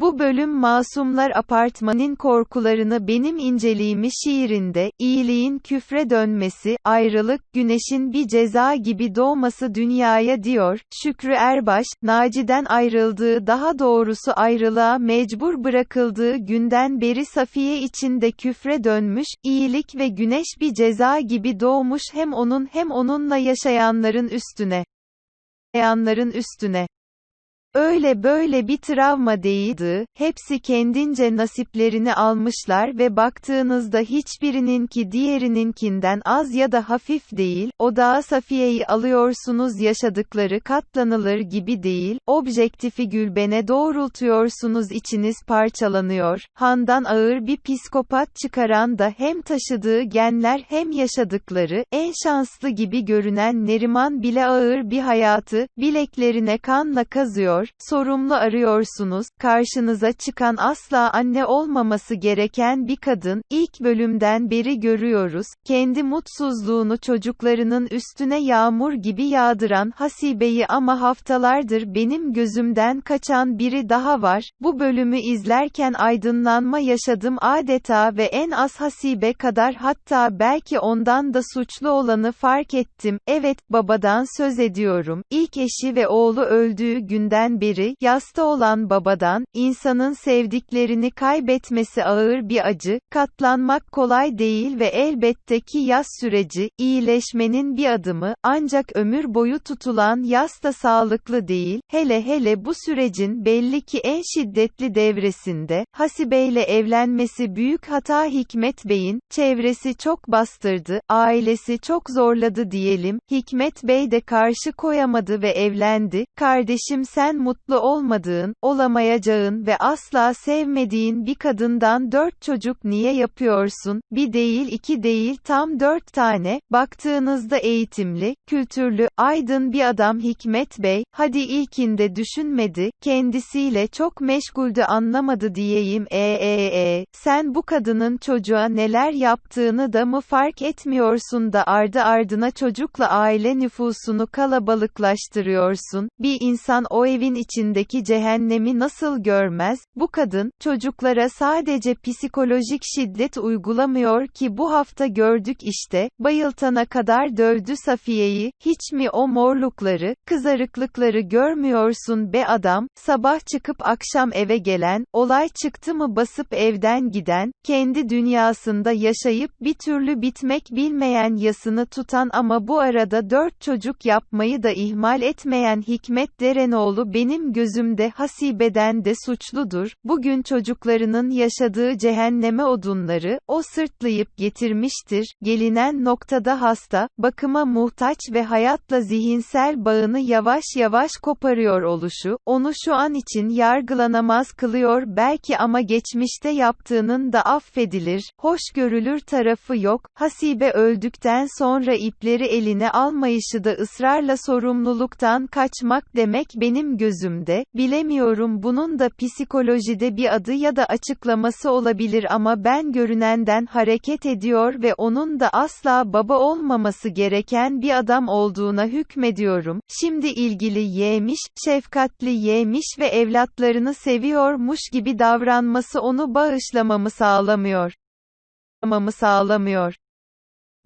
Bu bölüm Masumlar Apartmanın Korkularını Benim İnceliğimi şiirinde, iyiliğin küfre dönmesi, ayrılık, güneşin bir ceza gibi doğması dünyaya diyor, Şükrü Erbaş, Naci'den ayrıldığı daha doğrusu ayrılığa mecbur bırakıldığı günden beri Safiye içinde küfre dönmüş, iyilik ve güneş bir ceza gibi doğmuş hem onun hem onunla yaşayanların üstüne. Yaşayanların üstüne. Öyle böyle bir travma değildi, hepsi kendince nasiplerini almışlar ve baktığınızda hiçbirininki diğerininkinden az ya da hafif değil, o dağa Safiye'yi alıyorsunuz yaşadıkları katlanılır gibi değil, objektifi Gülben'e doğrultuyorsunuz içiniz parçalanıyor, Handan ağır bir psikopat çıkaran da hem taşıdığı genler hem yaşadıkları, en şanslı gibi görünen Neriman bile ağır bir hayatı, bileklerine kanla kazıyor, sorumlu arıyorsunuz, karşınıza çıkan asla anne olmaması gereken bir kadın, ilk bölümden beri görüyoruz, kendi mutsuzluğunu çocuklarının üstüne yağmur gibi yağdıran Hasibe'yi ama haftalardır benim gözümden kaçan biri daha var, bu bölümü izlerken aydınlanma yaşadım. Adeta ve en az Hasibe kadar hatta belki ondan da suçlu olanı fark ettim, evet, babadan söz ediyorum, ilk eşi ve oğlu öldüğü günden beri, yasta olan babadan, insanın sevdiklerini kaybetmesi ağır bir acı, katlanmak kolay değil ve elbette ki yas süreci, iyileşmenin bir adımı, ancak ömür boyu tutulan yas da sağlıklı değil, hele hele bu sürecin belli ki en şiddetli devresinde, Hasibe ile evlenmesi büyük hata Hikmet Bey'in, çevresi çok bastırdı, ailesi çok zorladı diyelim, Hikmet Bey de karşı koyamadı ve evlendi, kardeşim sen mutlu olmadığın, olamayacağın ve asla sevmediğin bir kadından dört çocuk niye yapıyorsun, bir değil iki değil tam dört tane, baktığınızda eğitimli, kültürlü, aydın bir adam Hikmet Bey, hadi ilkinde düşünmedi, kendisiyle çok meşguldü anlamadı diyeyim. E e e, sen bu kadının çocuğa neler yaptığını da mı fark etmiyorsun da ardı ardına çocukla aile nüfusunu kalabalıklaştırıyorsun, bir insan o evin içindeki cehennemi nasıl görmez, bu kadın, çocuklara sadece psikolojik şiddet uygulamıyor ki bu hafta gördük işte, bayıltana kadar dövdü Safiye'yi, hiç mi o morlukları, kızarıklıkları görmüyorsun be adam, sabah çıkıp akşam eve gelen, olay çıktı mı basıp evden giden, kendi dünyasında yaşayıp bir türlü bitmek bilmeyen yasını tutan ama bu arada dört çocuk yapmayı da ihmal etmeyen Hikmet Derenoğlu benim gözümde Hasibe'den de suçludur, bugün çocuklarının yaşadığı cehenneme odunları, o sırtlayıp getirmiştir, gelinen noktada hasta, bakıma muhtaç ve hayatla zihinsel bağını yavaş yavaş koparıyor oluşu, onu şu an için yargılanamaz kılıyor belki ama geçmişte yaptığının da affedilir, hoş görülür tarafı yok, Hasibe öldükten sonra ipleri eline almayışı da ısrarla sorumluluktan kaçmak demek benim gözümde, bilemiyorum bunun da psikolojide bir adı ya da açıklaması olabilir ama ben görünenden hareket ediyor ve onun da asla baba olmaması gereken bir adam olduğuna hükmediyorum. Şimdi ilgili yemiş, şefkatli yemiş ve evlatlarını seviyormuş gibi davranması onu bağışlamamı sağlamıyor. Bağışlamamı sağlamıyor.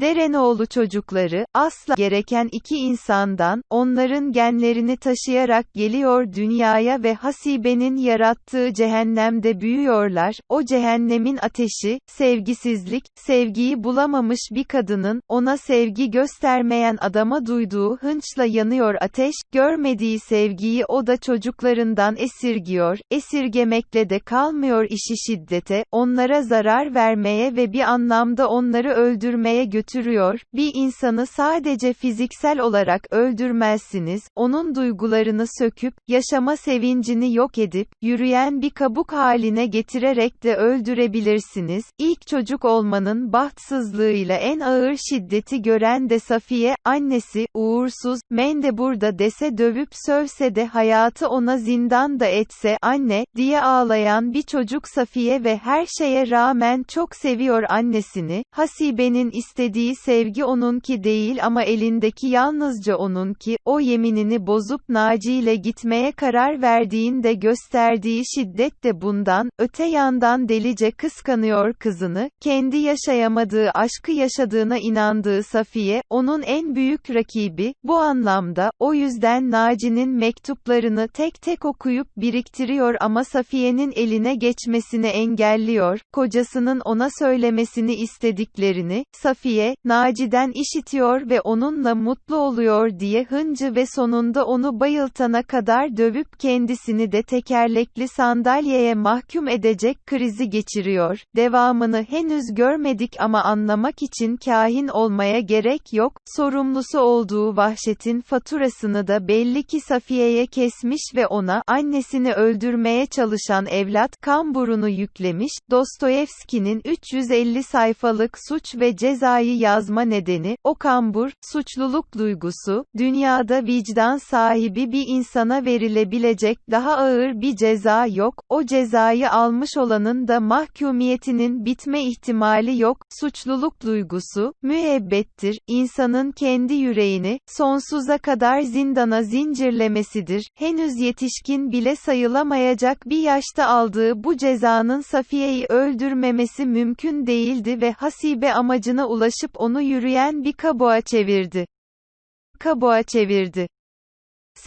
Derenoğlu çocukları, asla gereken iki insandan, onların genlerini taşıyarak geliyor dünyaya ve Hasibe'nin yarattığı cehennemde büyüyorlar, o cehennemin ateşi, sevgisizlik, sevgiyi bulamamış bir kadının, ona sevgi göstermeyen adama duyduğu hınçla yanıyor ateş, görmediği sevgiyi o da çocuklarından esirgiyor, esirgemekle de kalmıyor işi şiddete, onlara zarar vermeye ve bir anlamda onları öldürmeye götürüyor götürüyor, bir insanı sadece fiziksel olarak öldürmezsiniz, onun duygularını söküp, yaşama sevincini yok edip, yürüyen bir kabuk haline getirerek de öldürebilirsiniz. İlk çocuk olmanın bahtsızlığıyla en ağır şiddeti gören de Safiye, annesi, uğursuz, Mendebur'da dese dövüp sövse de hayatı ona zindan da etse, anne, diye ağlayan bir çocuk Safiye ve her şeye rağmen çok seviyor annesini, Hasibe'nin istediği verdiği sevgi onunki değil ama elindeki yalnızca onunki, o yeminini bozup Naci ile gitmeye karar verdiğinde gösterdiği şiddet de bundan, öte yandan delice kıskanıyor kızını, kendi yaşayamadığı aşkı yaşadığına inandığı Safiye, onun en büyük rakibi, bu anlamda, o yüzden Naci'nin mektuplarını tek tek okuyup biriktiriyor ama Safiye'nin eline geçmesini engelliyor, kocasının ona söylemesini istediklerini, Safiye, Naci'den işitiyor ve onunla mutlu oluyor diye hıncı ve sonunda onu bayıltana kadar dövüp kendisini de tekerlekli sandalyeye mahkum edecek krizi geçiriyor. Devamını henüz görmedik ama anlamak için kahin olmaya gerek yok, sorumlusu olduğu vahşetin faturasını da belli ki Safiye'ye kesmiş ve ona, annesini öldürmeye çalışan evlat, kamburunu yüklemiş, Dostoyevski'nin 350 sayfalık suç ve cezayı yazma nedeni, o kambur, suçluluk duygusu, dünyada vicdan sahibi bir insana verilebilecek daha ağır bir ceza yok, o cezayı almış olanın da mahkumiyetinin bitme ihtimali yok, suçluluk duygusu, müebbettir, insanın kendi yüreğini, sonsuza kadar zindana zincirlemesidir, henüz yetişkin bile sayılamayacak bir yaşta aldığı bu cezanın Safiye'yi öldürmemesi mümkün değildi ve hasibe amacına ulaşıp onu yürüyen bir kabuğa çevirdi. Kabuğa çevirdi.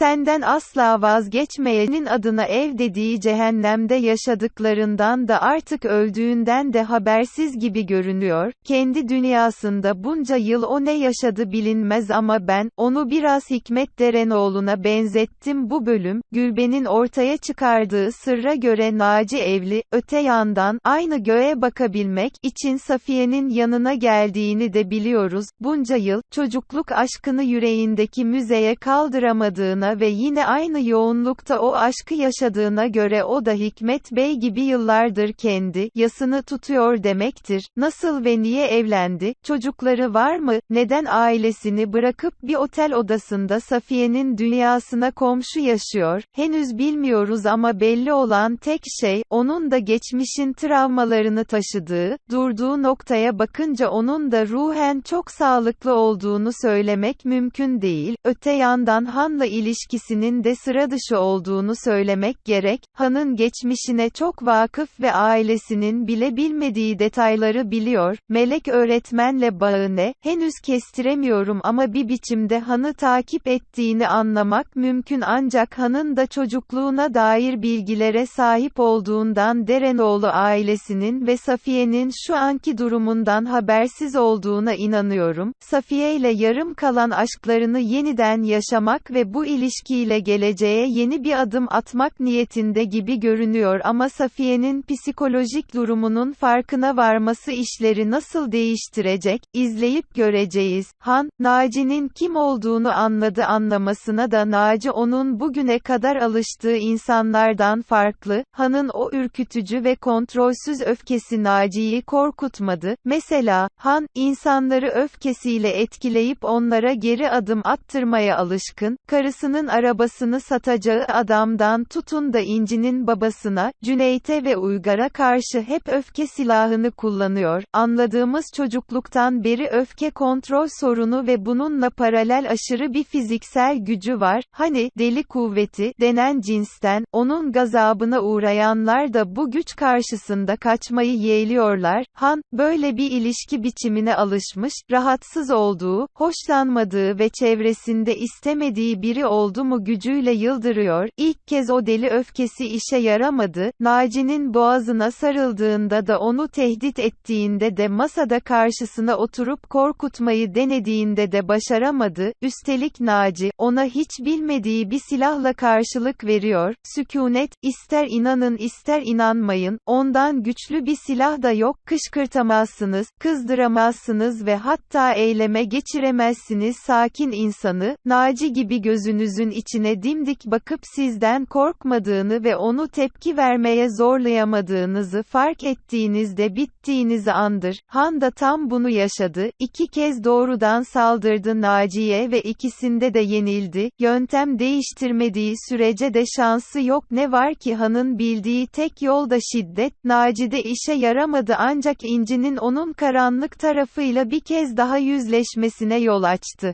Senden asla vazgeçmeyenin adına ev dediği cehennemde yaşadıklarından da artık öldüğünden de habersiz gibi görünüyor, kendi dünyasında bunca yıl o ne yaşadı bilinmez ama ben, onu biraz Hikmet Derenoğlu'na benzettim. Bu bölüm, Gülben'in ortaya çıkardığı sırra göre Naci evli, öte yandan, aynı göğe bakabilmek için Safiye'nin yanına geldiğini de biliyoruz, bunca yıl, çocukluk aşkını yüreğindeki müzeye kaldıramadığını yaşadığına ve yine aynı yoğunlukta o aşkı yaşadığına göre o da Hikmet Bey gibi yıllardır kendi yasını tutuyor demektir. Nasıl ve niye evlendi? Çocukları var mı? Neden ailesini bırakıp bir otel odasında Safiye'nin dünyasına komşu yaşıyor? Henüz bilmiyoruz ama belli olan tek şey, onun da geçmişin travmalarını taşıdığı, durduğu noktaya bakınca onun da ruhen çok sağlıklı olduğunu söylemek mümkün değil. Öte yandan Han'la ilişkisi ilişkisinin de sıra dışı olduğunu söylemek gerek, Han'ın geçmişine çok vakıf ve ailesinin bile bilmediği detayları biliyor, Melek öğretmenle bağı ne, henüz kestiremiyorum ama bir biçimde Han'ı takip ettiğini anlamak mümkün. Ancak Han'ın da çocukluğuna dair bilgilere sahip olduğundan Derenoğlu ailesinin ve Safiye'nin şu anki durumundan habersiz olduğuna inanıyorum, Safiye ile yarım kalan aşklarını yeniden yaşamak ve bu ilişkiyle geleceğe yeni bir adım atmak niyetinde gibi görünüyor ama Safiye'nin psikolojik durumunun farkına varması işleri nasıl değiştirecek, izleyip göreceğiz. Han, Naci'nin kim olduğunu anladı anlamasına da Naci onun bugüne kadar alıştığı insanlardan farklı, Han'ın o ürkütücü ve kontrolsüz öfkesi Naci'yi korkutmadı. Mesela, Han, insanları öfkesiyle etkileyip onlara geri adım attırmaya alışkın, karısını babasının arabasını satacağı adamdan tutun da İnci'nin babasına, Cüneyt'e ve Uygar'a karşı hep öfke silahını kullanıyor. Anladığımız çocukluktan beri öfke kontrol sorunu ve bununla paralel aşırı bir fiziksel gücü var. Hani, deli kuvveti, denen cinsten, onun gazabına uğrayanlar da bu güç karşısında kaçmayı yeğliyorlar. Han, böyle bir ilişki biçimine alışmış, rahatsız olduğu, hoşlanmadığı ve çevresinde istemediği biri oldu mu gücüyle yıldırıyor, İlk kez o deli öfkesi işe yaramadı, Naci'nin boğazına sarıldığında da onu tehdit ettiğinde de masada karşısına oturup korkutmayı denediğinde de başaramadı, üstelik Naci, ona hiç bilmediği bir silahla karşılık veriyor, sükunet, ister inanın ister inanmayın, ondan güçlü bir silah da yok, kışkırtamazsınız, kızdıramazsınız ve hatta eyleme geçiremezsiniz sakin insanı, Naci gibi gözünü gözünüzün içine dimdik bakıp sizden korkmadığını ve onu tepki vermeye zorlayamadığınızı fark ettiğinizde bittiğinizi andır. Han da tam bunu yaşadı. İki kez doğrudan saldırdı Naciye ve ikisinde de yenildi. Yöntem değiştirmediği sürece de şansı yok. Ne var ki Han'ın bildiği tek yol da şiddet. Nacide işe yaramadı ancak İnci'nin onun karanlık tarafıyla bir kez daha yüzleşmesine yol açtı.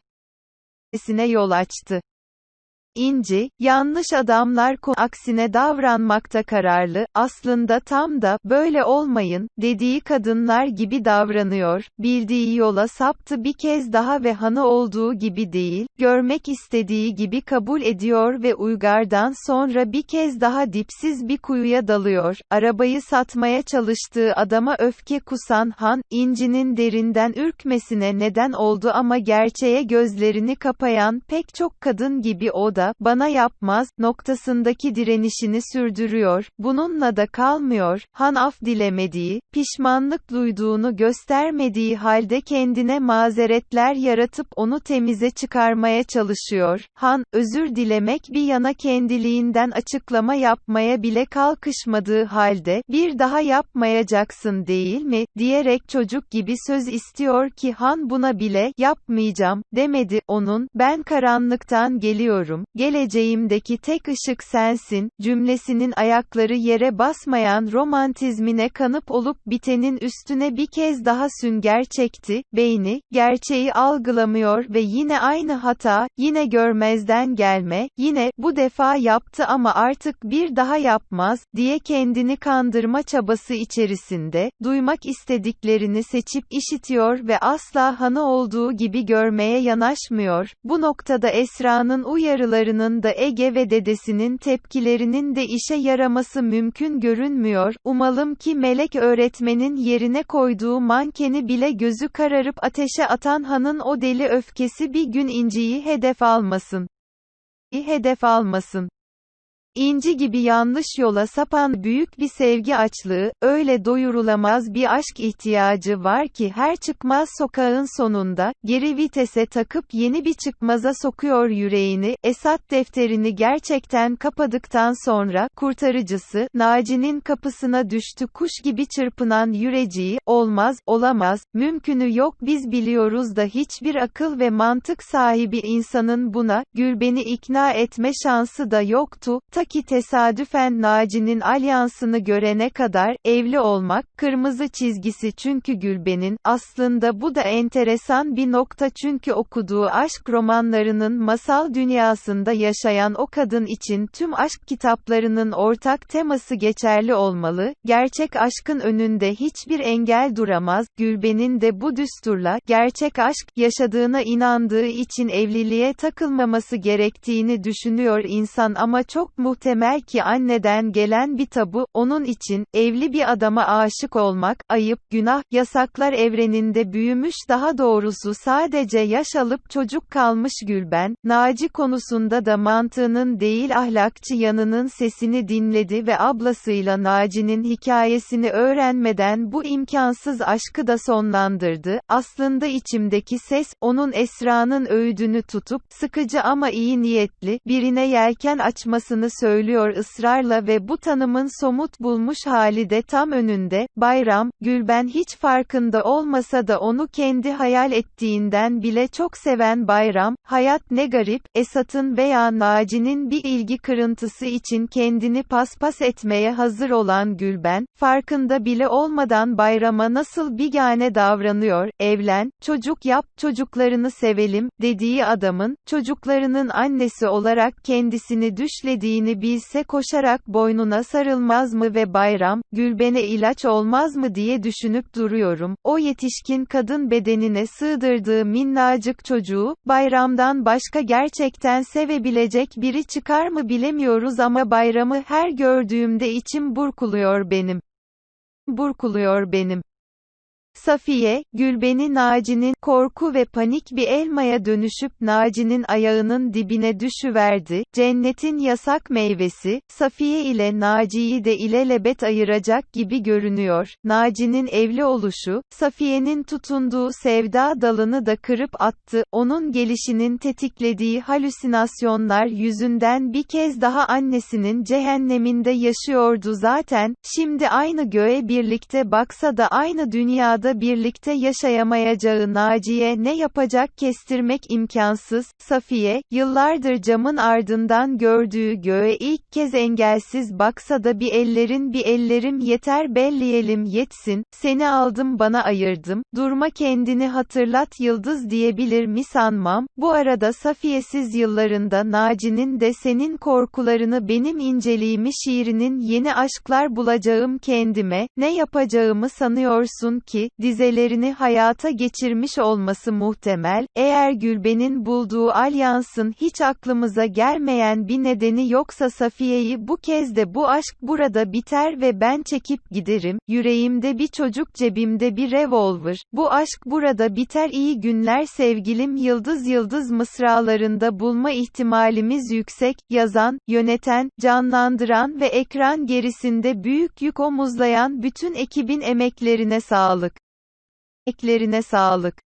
yol açtı. İnci, yanlış adamlar ko aksine davranmakta kararlı, aslında tam da, böyle olmayın, dediği kadınlar gibi davranıyor, bildiği yola saptı bir kez daha ve hanı olduğu gibi değil, görmek istediği gibi kabul ediyor ve Uygar'dan sonra bir kez daha dipsiz bir kuyuya dalıyor, arabayı satmaya çalıştığı adama öfke kusan Han, İnci'nin derinden ürkmesine neden oldu ama gerçeğe gözlerini kapayan pek çok kadın gibi o da, bana yapmaz, noktasındaki direnişini sürdürüyor, bununla da kalmıyor, Han af dilemediği, pişmanlık duyduğunu göstermediği halde kendine mazeretler yaratıp onu temize çıkarmaya çalışıyor, Han, özür dilemek bir yana kendiliğinden açıklama yapmaya bile kalkışmadığı halde, bir daha yapmayacaksın değil mi, diyerek çocuk gibi söz istiyor ki Han buna bile, yapmayacağım, demedi, onun, ben karanlıktan geliyorum, geleceğimdeki tek ışık sensin, cümlesinin ayakları yere basmayan romantizmine kanıp olup bitenin üstüne bir kez daha sünger çekti, beyni, gerçeği algılamıyor ve yine aynı hata, yine görmezden gelme, yine, bu defa yaptı ama artık bir daha yapmaz, diye kendini kandırma çabası içerisinde, duymak istediklerini seçip işitiyor ve asla hanı olduğu gibi görmeye yanaşmıyor, bu noktada Esra'nın uyarılarının da Ege ve dedesinin tepkilerinin de işe yaraması mümkün görünmüyor, umalım ki melek öğretmenin yerine koyduğu mankeni bile gözü kararıp ateşe atan hanın o deli öfkesi bir gün inciyi hedef almasın. Hedef almasın. İnci gibi yanlış yola sapan büyük bir sevgi açlığı, öyle doyurulamaz bir aşk ihtiyacı var ki her çıkmaz sokağın sonunda, geri vitese takıp yeni bir çıkmaza sokuyor yüreğini, Esat defterini gerçekten kapadıktan sonra, kurtarıcısı, Naci'nin kapısına düştü kuş gibi çırpınan yüreciği, olmaz, olamaz, mümkünü yok biz biliyoruz da hiçbir akıl ve mantık sahibi insanın buna, Gülben'i ikna etme şansı da yoktu, ta ki tesadüfen Naci'nin alyansını görene kadar, evli olmak, kırmızı çizgisi çünkü Gülben'in, aslında bu da enteresan bir nokta çünkü okuduğu aşk romanlarının masal dünyasında yaşayan o kadın için tüm aşk kitaplarının ortak teması geçerli olmalı, gerçek aşkın önünde hiçbir engel duramaz, Gülben'in de bu düsturla, gerçek aşk, yaşadığına inandığı için evliliğe takılmaması gerektiğini düşünüyor insan ama çok muhtemel ki anneden gelen bir tabu, onun için, evli bir adama aşık olmak, ayıp, günah, yasaklar evreninde büyümüş daha doğrusu sadece yaş alıp çocuk kalmış Gülben, Naci konusunda da mantığının değil ahlakçı yanının sesini dinledi ve ablasıyla Naci'nin hikayesini öğrenmeden bu imkansız aşkı da sonlandırdı, aslında içimdeki ses, onun Esra'nın öğüdünü tutup, sıkıcı ama iyi niyetli, birine yelken açmasını söylüyor ısrarla ve bu tanımın somut bulmuş hali de tam önünde, Bayram, Gülben hiç farkında olmasa da onu kendi hayal ettiğinden bile çok seven Bayram, hayat ne garip, Esat'ın veya Naci'nin bir ilgi kırıntısı için kendini paspas etmeye hazır olan Gülben, farkında bile olmadan Bayram'a nasıl bigane davranıyor, evlen, çocuk yap, çocuklarını sevelim, dediği adamın, çocuklarının annesi olarak kendisini düşlediğini bilse koşarak boynuna sarılmaz mı ve bayram, Gülben'e ilaç olmaz mı diye düşünüp duruyorum. O yetişkin kadın bedenine sığdırdığı minnacık çocuğu, bayramdan başka gerçekten sevebilecek biri çıkar mı bilemiyoruz ama bayramı her gördüğümde içim burkuluyor benim. Burkuluyor benim. Safiye, Gülben'i Naci'nin, korku ve panik bir elmaya dönüşüp Naci'nin ayağının dibine düşüverdi, cennetin yasak meyvesi, Safiye ile Naci'yi de ilelebet ayıracak gibi görünüyor, Naci'nin evli oluşu, Safiye'nin tutunduğu sevda dalını da kırıp attı, onun gelişinin tetiklediği halüsinasyonlar yüzünden bir kez daha annesinin cehenneminde yaşıyordu zaten, şimdi aynı göğe birlikte baksa da aynı dünyada birlikte yaşayamayacağı Naciye ne yapacak kestirmek imkansız, Safiye, yıllardır camın ardından gördüğü göğe ilk kez engelsiz baksa da bir ellerin bir ellerim yeter belleyelim yetsin, seni aldım bana ayırdım, durma kendini hatırlat yıldız diyebilir mi sanmam, bu arada Safiyesiz yıllarında Naci'nin de senin korkularını benim inceliğimi şiirinin yeni aşklar bulacağım kendime, ne yapacağımı sanıyorsun ki, dizelerini hayata geçirmiş olması muhtemel, eğer Gülben'in bulduğu alyansın hiç aklımıza gelmeyen bir nedeni yoksa Safiye'yi bu kez de bu aşk burada biter ve ben çekip giderim, yüreğimde bir çocuk cebimde bir revolver, bu aşk burada biter. İyi günler sevgilim. Yıldız yıldız mısralarında bulma ihtimalimiz yüksek, yazan, yöneten, canlandıran ve ekran gerisinde büyük yük omuzlayan bütün ekibin emeklerine sağlık. Eklerine sağlık.